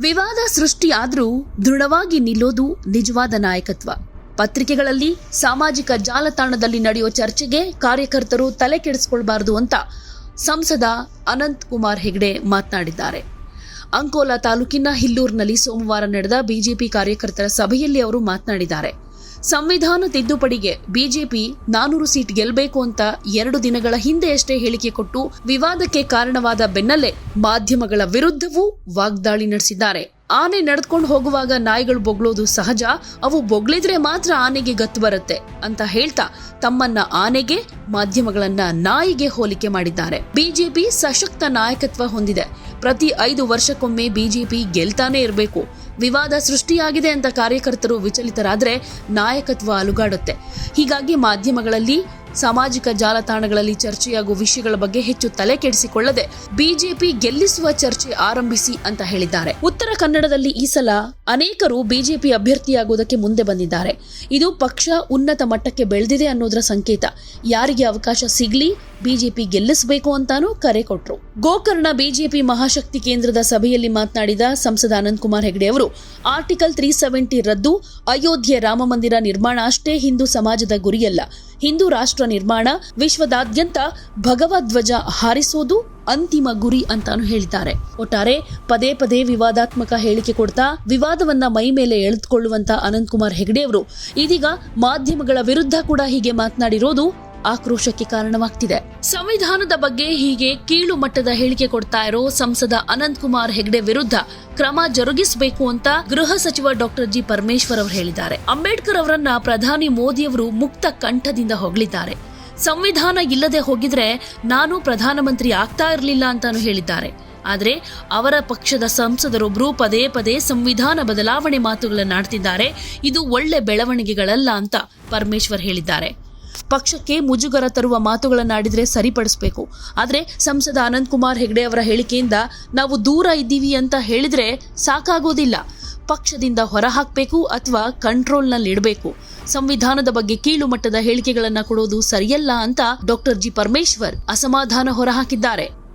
ವಿವಾದ ಸೃಷ್ಟಿಯಾದರೂ ದೃಢವಾಗಿ ನಿಲ್ಲೋದು ನಿಜವಾದ ನಾಯಕತ್ವ. ಪತ್ರಿಕೆಗಳಲ್ಲಿ ಸಾಮಾಜಿಕ ಜಾಲತಾಣದಲ್ಲಿ ನಡೆಯೋ ಚರ್ಚೆಗೆ ಕಾರ್ಯಕರ್ತರು ತಲೆ ಕೆಡಿಸಿಕೊಳ್ಬಾರದು ಅಂತ ಸಂಸದ ಅನಂತ್ ಕುಮಾರ್ ಹೆಗ್ಡೆ ಮಾತನಾಡಿದ್ದಾರೆ. ಅಂಕೋಲಾ ತಾಲೂಕಿನ ಹಿಲ್ಲೂರಿನಲ್ಲಿ ಸೋಮವಾರ ನಡೆದ ಬಿಜೆಪಿ ಕಾರ್ಯಕರ್ತರ ಸಭೆಯಲ್ಲಿ ಅವರು ಮಾತನಾಡಿದ್ದಾರೆ. ಸಂವಿಧಾನ ತಿದ್ದುಪಡಿಗೆ ಬಿಜೆಪಿ ನಾನೂರು ಸೀಟ್ ಗೆಲ್ಲಬೇಕು ಅಂತ ಎರಡು ದಿನಗಳ ಹಿಂದೆಯಷ್ಟೇ ಹೇಳಿಕೆ ಕೊಟ್ಟು ವಿವಾದಕ್ಕೆ ಕಾರಣವಾದ ಬೆನ್ನಲ್ಲೇ ಮಾಧ್ಯಮಗಳ ವಿರುದ್ಧವೂ ವಾಗ್ದಾಳಿ ನಡೆಸಿದ್ದಾರೆ. ಆನೆ ನಡೆದುಕೊಂಡು ಹೋಗುವಾಗ ನಾಯಿಗಳು ಬೊಗಳೋದು ಸಹಜ. ಅವು ಬೊಗಳಿದ್ರೆ ಮಾತ್ರ ಆನೆಗೆ ಗತ್ತು ಬರುತ್ತೆ ಅಂತ ಹೇಳ್ತಾ ತಮ್ಮನ್ನ ಆನೆಗೆ, ಮಾಧ್ಯಮಗಳನ್ನ ನಾಯಿಗೆ ಹೋಲಿಕೆ ಮಾಡಿದ್ದಾರೆ. ಬಿಜೆಪಿ ಸಶಕ್ತ ನಾಯಕತ್ವ ಹೊಂದಿದೆ. ಪ್ರತಿ ಐದು ವರ್ಷಕ್ಕೊಮ್ಮೆ ಬಿಜೆಪಿ ಗೆಲ್ತಾನೆ ಇರಬೇಕು. ವಿವಾದ ಸೃಷ್ಟಿಯಾಗಿದೆ ಅಂತ ಕಾರ್ಯಕರ್ತರು ವಿಚಲಿತರಾದ್ರೆ ನಾಯಕತ್ವ ಅಲುಗಾಡುತ್ತೆ. ಹೀಗಾಗಿ ಮಾಧ್ಯಮಗಳಲ್ಲಿ ಸಾಮಾಜಿಕ ಜಾಲತಾಣಗಳಲ್ಲಿ ಚರ್ಚೆಯಾಗುವ ವಿಷಯಗಳ ಬಗ್ಗೆ ಹೆಚ್ಚು ತಲೆ ಕೆಡಿಸಿಕೊಳ್ಳದೆ ಬಿಜೆಪಿ ಗೆಲ್ಲಿಸುವ ಚರ್ಚೆ ಆರಂಭಿಸಿ ಅಂತ ಹೇಳಿದ್ದಾರೆ. ಉತ್ತರ ಕನ್ನಡದಲ್ಲಿ ಈ ಸಲ ಅನೇಕರು ಬಿಜೆಪಿ ಅಭ್ಯರ್ಥಿಯಾಗುವುದಕ್ಕೆ ಮುಂದೆ ಬಂದಿದ್ದಾರೆ. ಇದು ಪಕ್ಷ ಉನ್ನತ ಮಟ್ಟಕ್ಕೆ ಬೆಳೆದಿದೆ ಅನ್ನೋದರ ಸಂಕೇತ. ಯಾರಿಗೆ ಅವಕಾಶ ಸಿಗ್ಲಿ? ಬಿಜೆಪಿ ಗೆಲ್ಲಿಸಬೇಕು ಅಂತಾನೂ ಕರೆ ಕೊಟ್ರು. ಗೋಕರ್ಣ ಬಿಜೆಪಿ ಮಹಾಶಕ್ತಿ ಕೇಂದ್ರದ ಸಭೆಯಲ್ಲಿ ಮಾತನಾಡಿದ ಸಂಸದ ಅನಂತ್ ಕುಮಾರ್ ಹೆಗಡೆ ಅವರು, ಆರ್ಟಿಕಲ್ ತ್ರೀ ಸೆವೆಂಟಿ ರದ್ದು, ಅಯೋಧ್ಯೆ ರಾಮ ಮಂದಿರ ನಿರ್ಮಾಣ ಅಷ್ಟೇ ಹಿಂದೂ ಸಮಾಜದ ಗುರಿಯಲ್ಲ. ಹಿಂದೂ ರಾಷ್ಟ್ರ ನಿರ್ಮಾಣ, ವಿಶ್ವದಾದ್ಯಂತ ಭಗವಧ್ವಜ ಹಾರಿಸೋದು ಅಂತಿಮ ಗುರಿ ಅಂತಾನು ಹೇಳಿದ್ದಾರೆ. ಒಟ್ಟಾರೆ ಪದೇ ಪದೇ ವಿವಾದಾತ್ಮಕ ಹೇಳಿಕೆ ಕೊಡ್ತಾ ವಿವಾದವನ್ನ ಮೈ ಮೇಲೆ ಎಳೆದುಕೊಳ್ಳುವಂತ ಅನಂತ್ ಕುಮಾರ್ ಹೆಗಡೆ ಅವರು, ಇದೀಗ ಮಾಧ್ಯಮಗಳ ವಿರುದ್ಧ ಕೂಡ ಹೀಗೆ ಮಾತನಾಡಿರೋದು ಆಕ್ರೋಶಕ್ಕೆ ಕಾರಣವಾಗ್ತಿದೆ. ಸಂವಿಧಾನದ ಬಗ್ಗೆ ಹೀಗೆ ಕೀಳು ಮಟ್ಟದ ಹೇಳಿಕೆ ಕೊಡ್ತಾ ಇರೋ ಸಂಸದ ಅನಂತ್ ಕುಮಾರ್ ಹೆಗ್ಡೆ ವಿರುದ್ಧ ಕ್ರಮ ಜರುಗಿಸಬೇಕು ಅಂತ ಗೃಹ ಸಚಿವ ಡಾಕ್ಟರ್ ಜಿ ಪರಮೇಶ್ವರ್ ಅವರು ಹೇಳಿದ್ದಾರೆ. ಅಂಬೇಡ್ಕರ್ ಅವರನ್ನ ಪ್ರಧಾನಿ ಮೋದಿಯವರು ಮುಕ್ತ ಕಂಠದಿಂದ ಹೊಗಳಿದ್ದಾರೆ. ಸಂವಿಧಾನ ಇಲ್ಲದೆ ಹೋಗಿದ್ರೆ ನಾನು ಪ್ರಧಾನಮಂತ್ರಿ ಆಗ್ತಾ ಇರಲಿಲ್ಲ ಅಂತಾನು ಹೇಳಿದ್ದಾರೆ. ಆದರೆ ಅವರ ಪಕ್ಷದ ಸಂಸದರೊಬ್ಬರು ಪದೇ ಪದೇ ಸಂವಿಧಾನ ಬದಲಾವಣೆ ಮಾತುಗಳನ್ನಾಡ್ತಿದ್ದಾರೆ ಇದು ಒಳ್ಳೆ ಬೆಳವಣಿಗೆಗಳಲ್ಲ ಅಂತ ಪರಮೇಶ್ವರ್ ಹೇಳಿದ್ದಾರೆ. ಪಕ್ಷಕ್ಕೆ ಮುಜುಗರ ತರುವ ಮಾತುಗಳನ್ನಾಡಿದರೆ ಸರಿಪಡಿಸಬೇಕು. ಆದರೆ ಸಂಸದ ಅನಂತಕುಮಾರ್ ಹೆಗಡೆ ಅವರ ಹೇಳಿಕೆಯಿಂದ ನಾವು ದೂರ ಇದ್ದೀವಿ ಅಂತ ಹೇಳಿದರೆ ಸಾಕಾಗೋದಿಲ್ಲ. ಪಕ್ಷದಿಂದ ಹೊರಹಾಕಬೇಕು ಅಥವಾ ಕಂಟ್ರೋಲ್ನಲ್ಲಿಡಬೇಕು ಸಂವಿಧಾನದ ಬಗ್ಗೆ ಕೀಳು ಮಟ್ಟದ ಹೇಳಿಕೆಗಳನ್ನು ಕೊಡೋದು ಸರಿಯಲ್ಲ ಅಂತ ಡಾಕ್ಟರ್ ಜಿ ಪರಮೇಶ್ವರ್ ಅಸಮಾಧಾನ ಹೊರಹಾಕಿದ್ದಾರೆ.